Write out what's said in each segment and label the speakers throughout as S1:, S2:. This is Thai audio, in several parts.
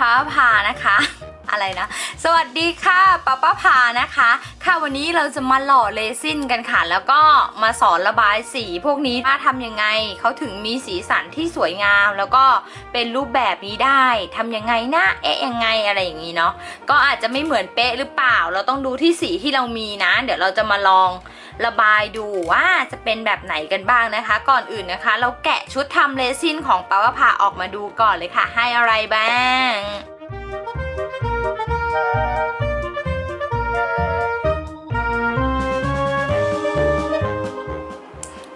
S1: พาพานะคะ อะไรนะ สวัสดีค่ะป้าป้าพานะคะ ค่ะวันนี้เราจะมาหล่อเลซินกันค่ะ แล้วก็มาสอนระบายสีพวกนี้ว่าทำยังไงเขาถึงมีสีสันที่สวยงาม แล้วก็เป็นรูปแบบนี้ได้ทำยังไงนะเอ๊ะยังไงอะไรอย่างนี้เนาะก็อาจจะไม่เหมือนเป๊ะหรือเปล่า เราต้องดูที่สีที่เรามีนะ เดี๋ยวเราจะมาลอง ระบายดูว่าจะเป็นแบบไหนกันบ้างนะคะ ก่อนอื่นนะคะ เราแกะชุดทำเลซินของปาป้าพาออกมาดูก่อนเลยค่ะ ให้อะไรบ้าง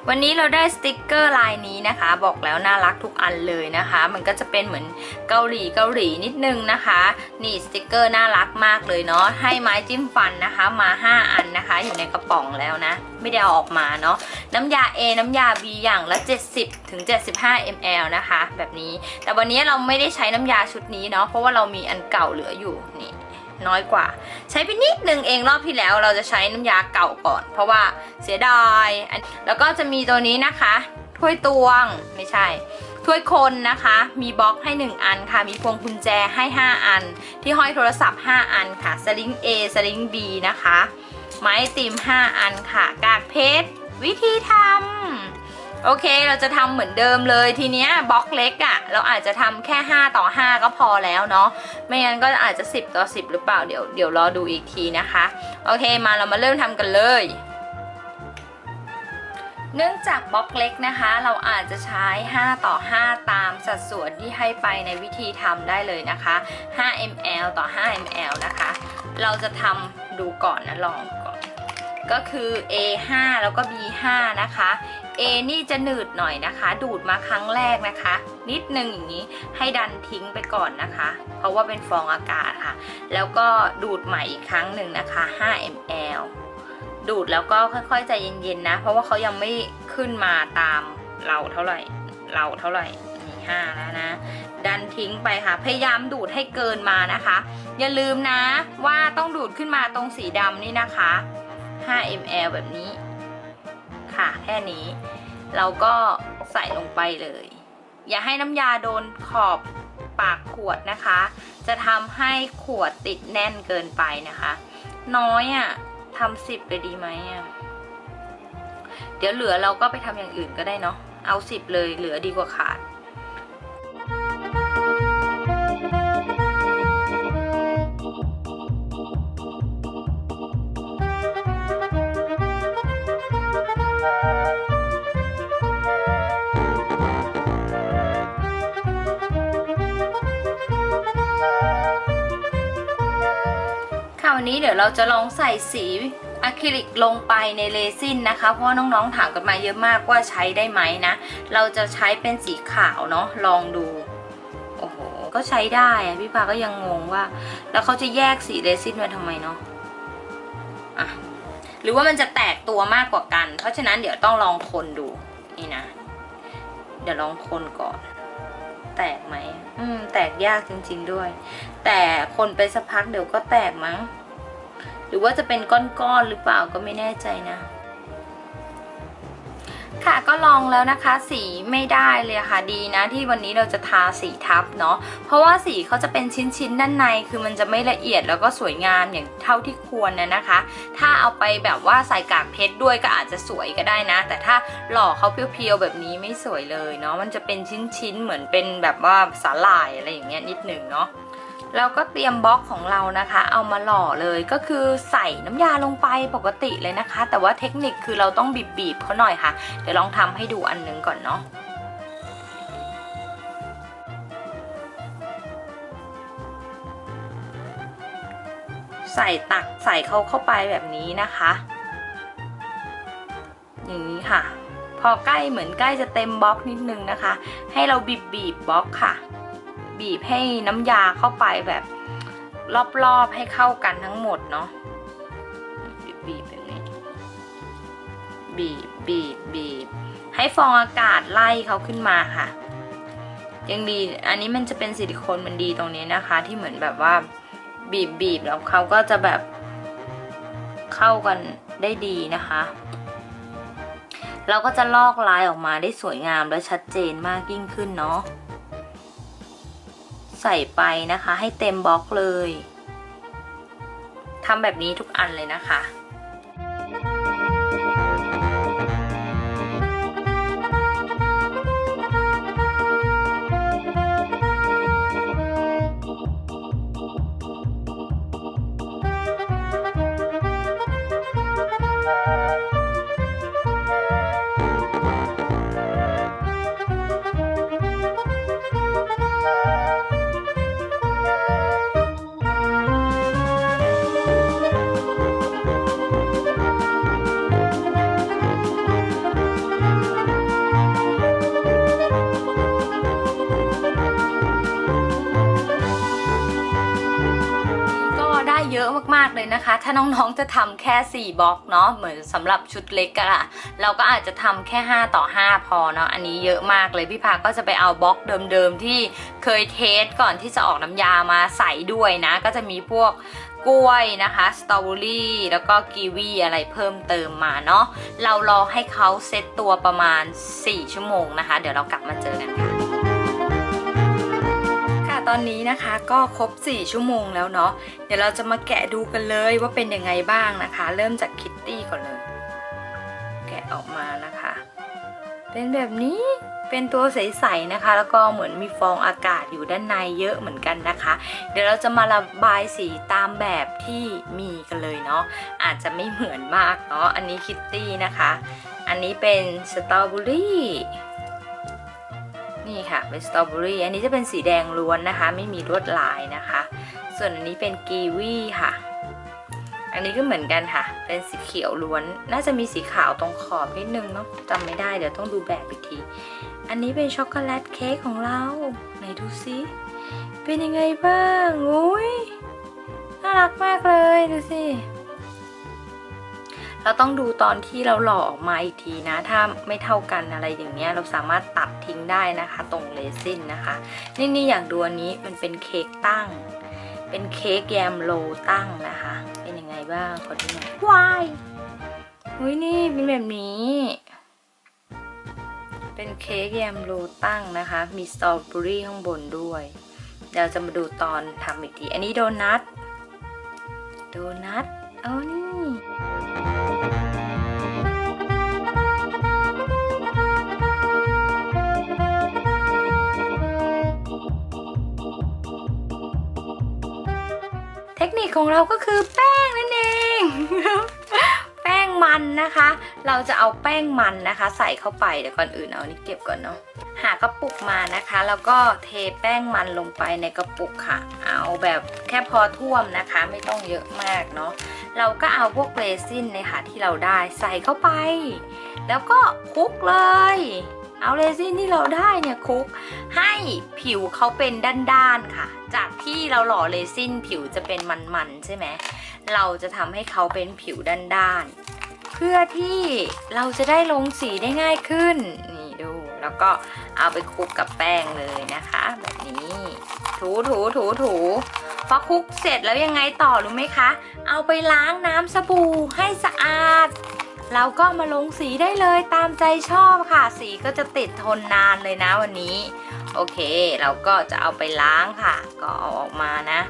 S1: วันนี้เราได้สติกเกอร์ลายนี้นะคะ บอกแล้วน่ารักทุกอันเลยนะคะ มันก็จะเป็นเหมือนเกาหลีเกาหลีนิดนึงนะคะ นี่สติกเกอร์น่ารักมากเลยเนาะให้ไม้จิ้มฟันนะคะ มา 5 อันนะคะ อยู่ในกระป๋องแล้วนะ ไม่ได้เอาออกมาเนาะน้ำยา A น้ำยา B อย่างละ 70ถึง75 ml นะคะ แบบนี้ แต่วันนี้เราไม่ได้ใช้น้ำยาชุดนี้เนาะเพราะว่าเรามีอันเก่าเหลืออยู่นี่ น้อยกว่า ใช้ไปนิดนึงเองรอบที่แล้วเราจะใช้น้ำยาเก่าก่อน เพราะว่าเสียดายอันแล้วก็จะมีตัวนี้นะคะ ถ้วยตวงไม่ใช่ถ้วยคนนะคะ มีบล็อกให้ 1 อันค่ะ มีพวงกุญแจให้ 5 อัน ที่ห้อยโทรศัพท์ 5 อันค่ะ สลิง A สลิง B นะคะ ไม้ติม 5 อันค่ะ กากเพชร วิธีทำ โอเคเราจะทำเหมือนเดิมเลยทีเนี้ยบล็อกเล็กอะ่ะ เราอาจจะทำแค่ 5 ต่อ 5 ก็พอแล้วเนาะไม่งั้นก็อาจจะ 10 ต่อ 10 หรือเปล่าเดี๋ยวเดี๋ยวรอดูอีกทีนะคะ โอเคมาเรามาเริ่มทำกันเลย เนื่องจากบล็อกเล็กนะคะ เราอาจจะใช้ 5 ต่อ 5 ตามสัดส่วนที่ให้ไปในวิธีทำได้เลยนะคะ 5 ml ต่อ 5 ml นะคะ เราจะทำดูก่อนนะลองก่อน ก็คือ A5 แล้วก็ B5 นะคะ A นี่จะหนืดหน่อยนะคะ ดูดมาครั้งแรกนะคะ นิดนึงอย่างนี้ให้ดันทิ้งไปก่อนนะคะ เพราะว่าเป็นฟองอากาศค่ะ แล้วก็ดูดใหม่อีกครั้งหนึ่งนะคะ 5 ml ดูดแล้วก็ค่อยๆใจเย็นๆนะ เพราะว่าเขายังไม่ขึ้นมาตามเราเท่าไหร่ เราเท่าไหร่มี5แล้วนะ ดันทิ้งไปค่ะ พยายามดูดให้เกินมานะคะ อย่าลืมนะว่าต้องดูดขึ้นมาตรงสีดำนี่นะคะ 5 ml แบบนี้ ค่ะแค่นี้ เราก็ใส่ลงไปเลย อย่าให้น้ำยาโดนขอบปากขวดนะคะ จะทำให้ขวดติดแน่นเกินไปนะคะ น้อยอะ่ะทำสิบเลยดีไหมอะ่ะเดี๋ยวเหลือเราก็ไปทำอย่างอื่นก็ได้เนาะเอาสิบเลยเหลือดีกว่าขาด นี้เดี๋ยวเราจะลองใส่สีอะคริลิกลงไปในเรซินนะคะ เพราะน้องๆถามกันมาเยอะมากว่าใช้ได้ไหมนะ เราจะใช้เป็นสีขาวเนาะลองดูโอ้โหก็ใช้ได้อะพี่ปาก็ยังงงว่า แล้วเขาจะแยกสีเรซินมาทำไมเนาะอะหรือว่ามันจะแตกตัวมากกว่ากัน เพราะฉะนั้นเดี๋ยวต้องลองคนดูนี่นะ เดี๋ยวลองคนก่อน แตกไหมอืม แตกยากจริง ๆด้วย แต่คนไปสักพักเดี๋ยวก็แตกมั้ง หรือว่าจะเป็นก้อนๆหรือเปล่าก็ไม่แน่ใจนะ ค่ะก็ลองแล้วนะคะ สีไม่ได้เลยค่ะดีนะ ที่วันนี้เราจะทาสีทับเนาะเพราะว่าสีเขาจะเป็นชิ้นๆด้านในคือมันจะไม่ละเอียดแล้วก็สวยงามอย่างเท่าที่ควรนะนะคะ ถ้าเอาไปแบบว่าใส่กากเพชรด้วยก็อาจจะสวยก็ได้นะ แต่ถ้าหล่อเขาเพียวๆแบบนี้ไม่สวยเลยเนาะมันจะเป็นชิ้นๆเหมือนเป็นแบบว่าสาหร่ายอะไรอย่างเงี้ยนิดหนึ่งเนาะ เราก็เตรียมบล็อกของเรานะคะ เอามาหล่อเลยก็คือใส่น้ำยาลงไปปกติเลยนะคะ แต่ว่าเทคนิคคือเราต้องบีบๆเขาหน่อยค่ะ เดี๋ยวลองทำให้ดูอันหนึงก่อนเนาะใส่ตักใส่เขาเข้าไปแบบนี้นะคะ อย่างนี้ค่ะ พอใกล้เหมือนใกล้จะเต็มบล็อกนิดนึงนะคะ ให้เราบีบบีบบล็อกค่ะ บีบให้น้ำยาเข้าไปแบบรอบๆให้เข้ากันทั้งหมดเนาะบีบแบบนี้ บีบบีบบีบให้ฟองอากาศไล่เขาขึ้นมาค่ะ ยังดีอันนี้มันจะเป็นซิลิโคนมันดีตรงนี้นะคะ ที่เหมือนแบบว่าบีบบีบแล้วเขาก็จะแบบเข้ากันได้ดีนะคะ เราก็จะลอกลายออกมาได้สวยงามและชัดเจนมากยิ่งขึ้นเนาะ ใส่ไปนะคะ ให้เต็มบล็อกเลยทำแบบนี้ทุกอันเลยนะคะ เยอะมากๆเลยนะคะ ถ้าน้องๆจะทำแค่ 4บล็อกเนาะเหมือนสำหรับชุดเล็กอะค่ะเราก็อาจจะทำแค่ 5 ต่อ 5 พอเนาะอันนี้เยอะมากเลยพี่พาก็จะไปเอาบล็อกเดิมๆที่เคยเทสก่อนที่จะออกน้ำยามาใส่ด้วยนะ ก็จะมีพวกกล้วยนะคะสตรอเบอรี่แล้วก็กีวีอะไรเพิ่มเติมมาเนาะเรารอให้เขาเซตตัวประมาณ 4 ชั่วโมงนะคะ เดี๋ยวเรากลับมาเจอกันค่ะ ตอนนี้นะคะก็ครบ 4 ชั่วโมงแล้วเนาะเดี๋ยวเราจะมาแกะดูกันเลยว่าเป็นยังไงบ้างนะคะ เริ่มจากคิตตี้ก่อนเลย แกะออกมานะคะ เป็นแบบนี้เป็นตัวใสๆนะคะ แล้วก็เหมือนมีฟองอากาศอยู่ด้านในเยอะเหมือนกันนะคะ เดี๋ยวเราจะมาระบายสีตามแบบที่มีกันเลยเนาะอาจจะไม่เหมือนมากเนาะอันนี้คิตตี้นะคะ อันนี้เป็นสตรอเบอรี่ นี่ค่ะเป็นสตรอเบอรี่อันนี้จะเป็นสีแดงล้วนนะคะ ไม่มีลวดลายนะคะ ส่วนอันนี้เป็นกีวีค่ะ อันนี้ก็เหมือนกันค่ะ เป็นสีเขียวล้วน น่าจะมีสีขาวตรงขอบนิดนึงเนาะจำไม่ได้เดี๋ยวต้องดูแบบอีกที อันนี้เป็นช็อกโกแลตเค้กของเราไหนดูซิเป็นยังไงบ้างอุ้ยน่ารักมากเลยดูสิ เราต้องดูตอนที่เราหล่อออกมาอีกทีนะ ถ้าไม่เท่ากันอะไรอย่างเงี้ยเราสามารถตัดทิ้งได้นะคะ ตรงเรซินนะคะ นี่นี่อย่างดูอันนี้มันเป็นเค้กตั้ง เป็นเค้กแยมโลตั้งนะคะ เป็นยังไงบ้างขอดูหน่อยวายอุ้ยนี่เป็นแบบนี้ เป็นเค้กแยมโลตั้งนะคะ มีสตรอเบอรี่ข้างบนด้วย เดี๋ยวจะมาดูตอนทำอีกที อันนี้โดนัท โดนัทเอานี่ คนิคของเราก็คือแป้งนั่นเอง แป้งมันนะคะ เราจะเอาแป้งมันนะคะ ใส่เข้าไปเดี๋ยวก่อนอื่นเอานนี้เก็บก่อนเนาะหากระปุกมานะคะ แล้วก็เทแป้งมันลงไปในกระปุกค่ะ เอาแบบแค่พอท่วมนะคะ ไม่ต้องเยอะมากเนาะเราก็เอาพวกเรซินนี่ยค่ะที่เราได้ใส่เข้าไป แล้วก็คลุกเลย เอาเรซินที่เราได้เนี่ยคุกให้ผิวเขาเป็นด้านๆค่ะ จากที่เราหล่อเรซินผิวจะเป็นมันๆใช่ไหมเราจะทำให้เขาเป็นผิวด้านๆเพื่อที่เราจะได้ลงสีได้ง่ายขึ้นนี่ดูแล้วก็เอาไปคลุกกับแป้งเลยนะคะ แบบนี้ถูถูถูถูพอคลุกเสร็จแล้วยังไงต่อรู้ไหมคะ เอาไปล้างน้ำสบู่ให้สะอาด เราก็มาลงสีได้เลยตามใจชอบค่ะ สีก็จะติดทนนานเลยนะวันนี้ โอเค เราก็จะเอาไปล้างค่ะ ก็เอาออกมานะ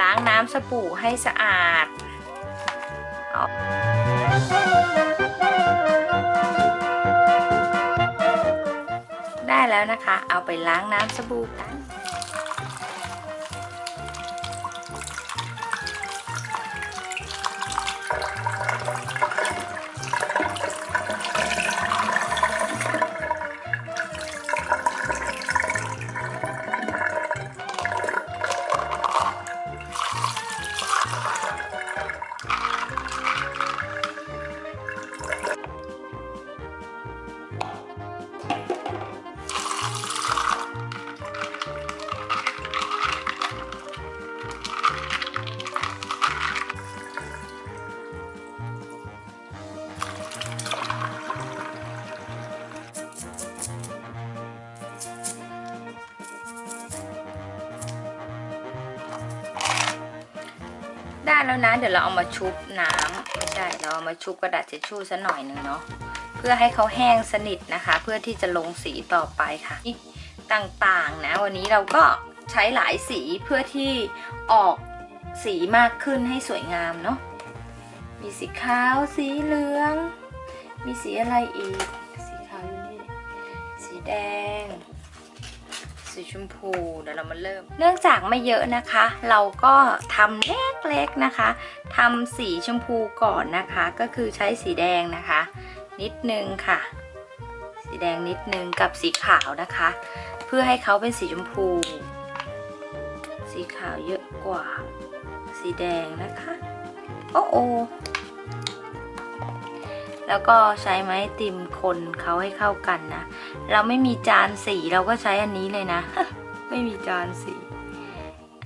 S1: ล้างน้ำสบู่ให้สะอาดได้แล้วนะคะ เอาไปล้างน้ำสบู่กัน แล้วนะ เดี๋ยวเราเอามาชุบน้ำไม่ใช่เราเอามาชุบกระดาษเช็ดชู่ซะหน่อยหนึ่งเนาะเพื่อให้เขาแห้งสนิทนะคะ เพื่อที่จะลงสีต่อไปค่ะต่างๆนะ วันนี้เราก็ใช้หลายสีเพื่อที่ออกสีมากขึ้นให้สวยงามเนาะมีสีขาวสีเหลือง มีสีอะไรอีก สีขาวอยู่นี่สีแดง สีชมพูเดี๋ยวเรามาเริ่ม เนื่องจากไม่เยอะนะคะ เราก็ทำเล็กๆนะคะทำสีชมพูก่อนนะคะ ก็คือใช้สีแดงนะคะ นิดนึงค่ะ สีแดงนิดนึงกับสีขาวนะคะ เพื่อให้เขาเป็นสีชมพู สีขาวเยอะกว่า สีแดงนะคะ โอ้โอ แล้วก็ใช้ไม้ติมคนเขาให้เข้ากันนะ เราไม่มีจานสีเราก็ใช้อันนี้เลยนะ ไม่มีจานสี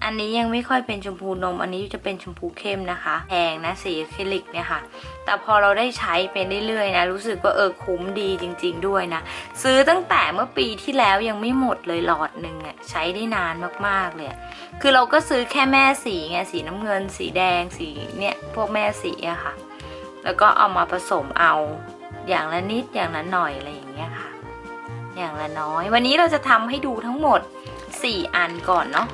S1: อันนี้ยังไม่ค่อยเป็นชมพูนม อันนี้จะเป็นชมพูเข้มนะคะแพงนะสีอะคริลิกเนี่ยค่ะ แต่พอเราได้ใช้ไปเรื่อยๆนะ รู้สึกว่าเออคุ้มดีจริง ๆ ด้วยนะ ซื้อตั้งแต่เมื่อปีที่แล้วยังไม่หมดเลยหลอดหนึ่งอะใช้ได้นานมากๆเลยคือเราก็ซื้อแค่แม่สีไงสีน้ำเงิน สีแดงสีเนี่ยพวกแม่สีอะค่ะ แล้วก็เอามาผสมเอาอย่างละนิดอย่างละหน่อยอะไรอย่างเงี้ยค่ะ อย่างละน้อย วันนี้เราจะทำให้ดูทั้งหมด 4 อันก่อนเนาะ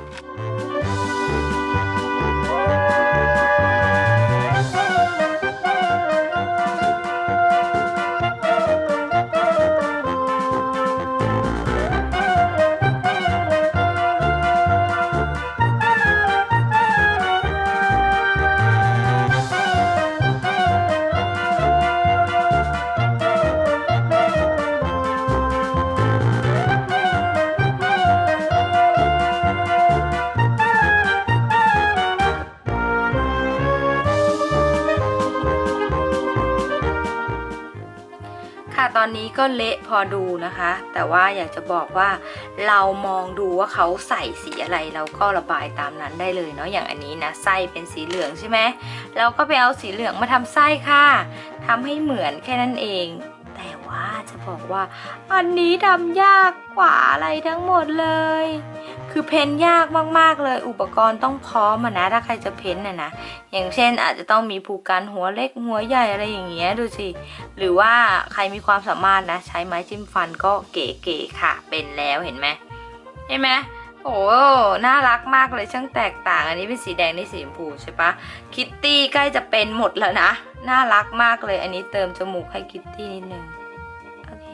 S1: ก็เละพอดูนะคะ แต่ว่าอยากจะบอกว่าเรามองดูว่าเขาใส่สีอะไรเราก็ระบายตามนั้นได้เลยเนาะอย่างอันนี้นะไส้เป็นสีเหลืองใช่ไหมเราก็ไปเอาสีเหลืองมาทำไส้ค่ะทำให้เหมือนแค่นั้นเอง แต่ว่าจะบอกว่า อันนี้ทำยากกว่าอะไรทั้งหมดเลย คือเพ้นยากมากๆเลย อุปกรณ์ต้องพร้อมนะ ถ้าใครจะเพ้นน่ะนะ อย่างเช่นอาจจะต้องมีผูกกันหัวเล็กหัวใหญ่อะไรอย่างเงี้ยดูสิ หรือว่าใครมีความสามารถนะ ใช้ไม้จิ้มฟันก็เก๋ๆค่ะ เป็นแล้วเห็นไหมเห็นไหมโอ้น่ารักมากเลยช่างแตกต่าง อันนี้เป็นสีแดงนี่สีชมพูใช่ปะคิตตี้ใกล้จะเป็นหมดแล้วนะ น่ารักมากเลย อันนี้เติมจมูกให้คิตตี้นิดนึงโอเค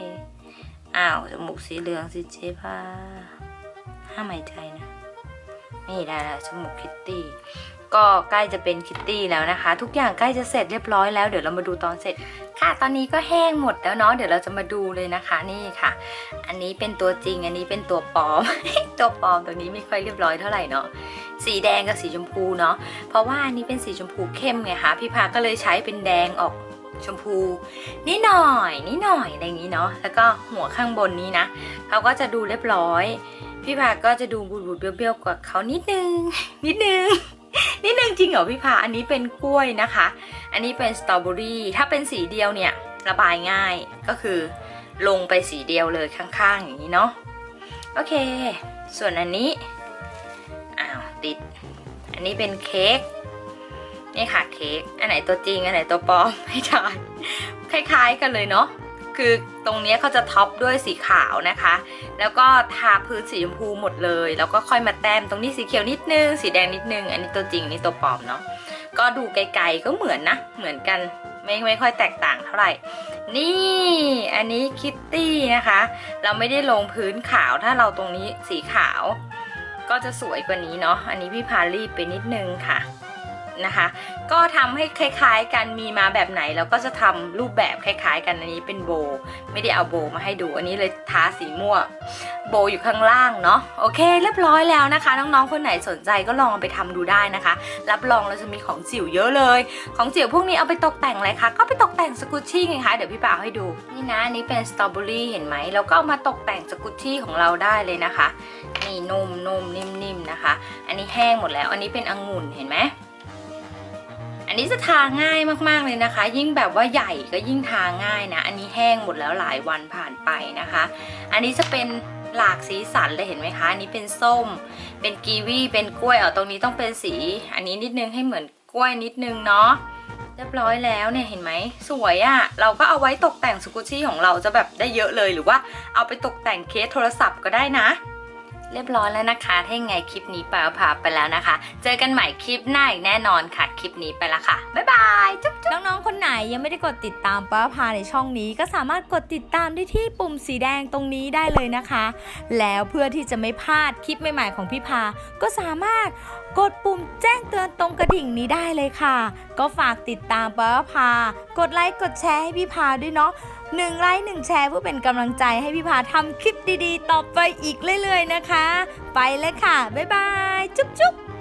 S1: อ้าวจมูกสีเหลืองสีเจพาห้ามหายใจนะนี่ได้แล้วจมูกคิตตี้ ก็ใกล้จะเป็นคิตตี้แล้วนะคะ ทุกอย่างใกล้จะเสร็จเรียบร้อยแล้วเดี๋ยวเรามาดูตอนเสร็จ ค่ะ ตอนนี้ก็แห้งหมดแล้วเนาะเดี๋ยวเราจะมาดูเลยนะคะนี่ค่ะ อันนี้เป็นตัวจริงอันนี้เป็นตัวปลอม ตัวปลอมตัวนี้ไม่ค่อยเรียบร้อยเท่าไหร่เนาะสีแดงกับสีชมพูเนาะเพราะว่าอันนี้เป็นสีชมพูเข้มไงคะพี่พาก็เลยใช้เป็นแดงออกชมพูนิดหน่อยนิดหน่อยอะไรอย่างนี้เนาะแล้วก็หัวข้างบนนี้นะเขาก็จะดูเรียบร้อย พี่พาก็จะดูบูดๆเบี้ยวๆกว่าเขานิดนึง นิดนึง นิดนึงจริงเหรอพี่พาอันนี้เป็นกล้วยนะคะ อันนี้เป็นสตรอเบอรี่ถ้าเป็นสีเดียวเนี่ยระบายง่ายก็คือ ลงไปสีเดียวเลยข้างๆอย่างนี้เนาะโอเค ส่วนอันนี้อ้าวติด อันนี้เป็นเค้กนี่ค่ะเค้กอันไหนตัวจริงอันไหนตัวปลอมให้ทายคล้ายๆกันเลยเนาะ คือตรงนี้เขาจะท็อปด้วยสีขาวนะคะ แล้วก็ทาพื้นสีชมพูหมดเลย แล้วก็ค่อยมาแต้มตรงนี้สีเขียวนิดนึง สีแดงนิดนึง อันนี้ตัวจริงนี่ตัวปลอมเนาะ ก็ดูไกลๆก็เหมือนนะ เหมือนกัน ไม่ไม่ค่อยแตกต่างเท่าไหร่ นี่ อันนี้คิตตี้นะคะ เราไม่ได้ลงพื้นขาว ถ้าเราตรงนี้สีขาว ก็จะสวยกว่านี้เนาะ อันนี้พี่พารีบไปนิดนึงค่ะ นะคะ ก็ทำให้คล้ายๆกันมีมาแบบไหนเราก็จะทำรูปแบบคล้ายๆ กันอันนี้เป็นโบ ไม่ได้เอาโบมาให้ดู อันนี้เลยทาสีม่วงโบอยู่ข้างล่างเนาะโอเค เรียบร้อยแล้วนะคะ น้องๆคนไหนสนใจก็ลองไปทำดูได้นะคะ รับรองเราจะมีของจิ๋วเยอะเลย ของจิ๋วพวกนี้เอาไปตกแต่งอะไรคะก็ไปตกแต่งสกุชชี่ไงคะเดี๋ยวพี่ป่าให้ดูนี่นะนนี้เป็นสตรอเบอรี่เห็นไหมแล้วก็เอามาตกแต่งสกุชชี่ของเราได้เลยนะคะนี่นุ่มนุ่มนิ่มๆนะคะ อันนี้แห้งหมดแล้ว อันนี้เป็นองุ่นเห็นไหม อันนี้จะทาง่ายมากๆเลยนะคะ ยิ่งแบบว่าใหญ่ก็ยิ่งทาง่ายนะ อันนี้แห้งหมดแล้วหลายวันผ่านไปนะคะ อันนี้จะเป็นหลากสีสันเลยเห็นไหมคะ อันนี้เป็นส้ม เป็นกีวี เป็นกล้วย เออตรงนี้ต้องเป็นสี อันนี้นิดนึงให้เหมือนกล้วยนิดนึงเนาะ เรียบร้อยแล้วเนี่ยเห็นไหม สวยอะ่ะ เราก็เอาไว้ตกแต่งสกุชี่ของเราจะแบบได้เยอะเลย หรือว่าเอาไปตกแต่งเคสโทรศัพท์ก็ได้นะ เรียบร้อยแล้วนะคะ ถ้ายังไงคลิปนี้ปาพาไปแล้วนะคะ เจอกันใหม่คลิปหน้าอีกแน่นอนค่ะ คลิปนี้ไปละค่ะ บ๊ายบายจุ๊บ
S2: น้องๆ คนไหนยังไม่ได้กดติดตามป้าพาในช่องนี้ ก็สามารถกดติดตามได้ที่ปุ่มสีแดงตรงนี้ได้เลยนะคะ แล้วเพื่อที่จะไม่พลาดคลิปใหม่ๆของพี่พา ก็สามารถกดปุ่มแจ้งเตือนตรงกระดิ่งนี้ได้เลยค่ะ ก็ฝากติดตามป้าพา กดไลค์กดแชร์ให้พี่พาด้วยเนาะ หนึ่งไลค์หนึ่งแชร์เพื่อเป็นกำลังใจให้พี่พาทำคลิปดีๆ ต่อไปอีกเรื่อยๆนะคะ ไปเลยค่ะ บ๊ายบาย จุ๊บๆ